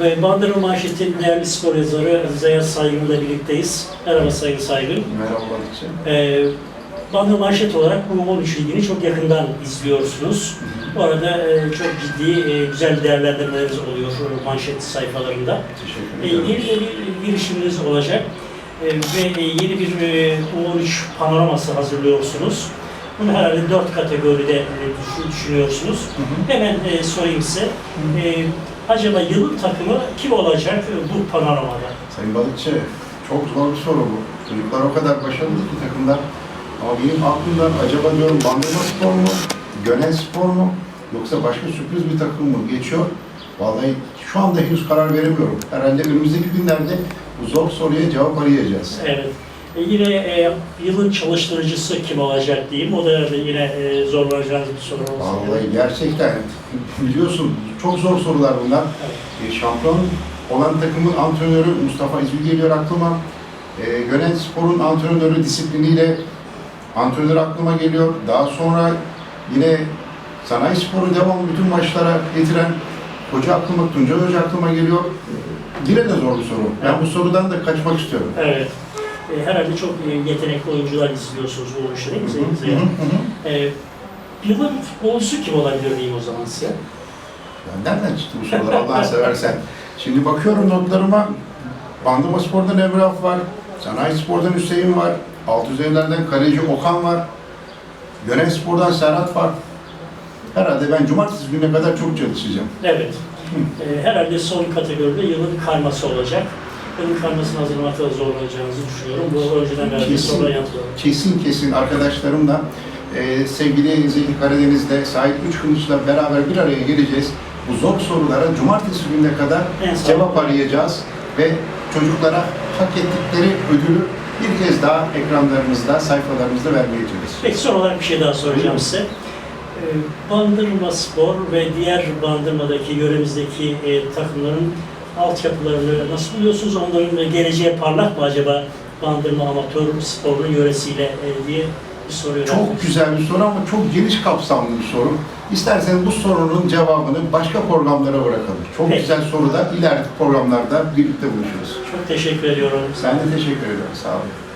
Ve Bandırma Manşet'in değerli spor yazarı Zeyat Saygın'la birlikteyiz. Merhaba Sayın Saygın. Merhaba. Ee, Bandırma Manşet olarak bu 13 ligini çok yakından izliyorsunuz. Bu arada e, çok ciddi, e, güzel değerlendirmeleriniz oluyor e, manşet sayfalarında. E, Teşekkür yeni ederim. de bir girişiminiz olacak E, ve e, yeni bir e, U13 panoraması hazırlıyorsunuz. Bunu herhalde dört kategoride e, düş- düşünüyorsunuz. Hemen e, sorayım size. E, acaba yılın takımı kim olacak bu panoramada? Sayın Balıkçı, çok zor bir soru bu. Çocuklar o kadar başarılı ki takımlar. Ama benim aklımdan acaba diyorum Bandırma Spor mu, Gönel Spor mu, yoksa başka sürpriz bir takım mı geçiyor? Vallahi şu anda henüz karar veremiyorum. Herhalde önümüzdeki günlerde bu zor soruya cevap arayacağız. Evet. E, yine e, yılın çalıştırıcısı kim olacak diyeyim. O da yine e, zorlanacağınız bir soru gerek. Vallahi gerçekten biliyorsun çok zor sorular bunlar. E, şampiyon olan takımın antrenörü Mustafa İzmir geliyor aklıma. E, Gönel Spor'un antrenörü disipliniyle antrenör aklıma geliyor. Daha sonra yine Sanayi Spor'u devamlı bütün maçlara getiren hoca aklıma, Tuncay Hoca aklıma geliyor. E, Yine de zor bir soru. Ben bu sorudan da kaçmak istiyorum. Evet. E, herhalde çok e, yetenekli oyuncular izliyorsunuz bu işi değil mi Sayın Hı hı, Zeynep? hı hı. E, yılın futbolcusu kim olabilir diyeyim o zaman size? Ya nereden çıktı bu sorular Allah'ını seversen? Şimdi bakıyorum notlarıma. Bandırma Spor'dan Emrah var. Sanayi Spor'dan Hüseyin var. Altüzevler'den kaleci Okan var. Gönen Spor'dan Serhat var. Herhalde ben cumartesi gününe kadar çok çalışacağım. Evet. E, herhalde son kategoride yılın karması olacak. Yılın karmasını hazırlamakta da zorlanacağınızı düşünüyorum. Bu önceden verdiğim sorulara yanıtlıyorum. Kesin kesin arkadaşlarımla e, sevgili Zeki Karadeniz'de Sahip Üç Kılıç'la beraber bir araya geleceğiz. Bu zor sorulara cumartesi gününe kadar En cevap arayacağız ve çocuklara hak ettikleri ödülü bir kez daha ekranlarımızda, sayfalarımızda vermeye çalışacağız. Peki son olarak bir şey daha soracağım size. E, Bandırma Spor ve diğer Bandırma'daki yöremizdeki e, takımların altyapılarını nasıl buluyorsunuz? Onların geleceğe parlak mı acaba Bandırma Amatör Spor'un yöresiyle e, diye bir soruyorum. Çok güzel bir soru ama çok geniş kapsamlı bir soru. İsterseniz bu sorunun cevabını başka programlara bırakalım. Çok Peki. güzel soru da ileriki programlarda birlikte buluşuruz. Çok teşekkür ediyorum. Ben de teşekkür ederim. Sağ olun.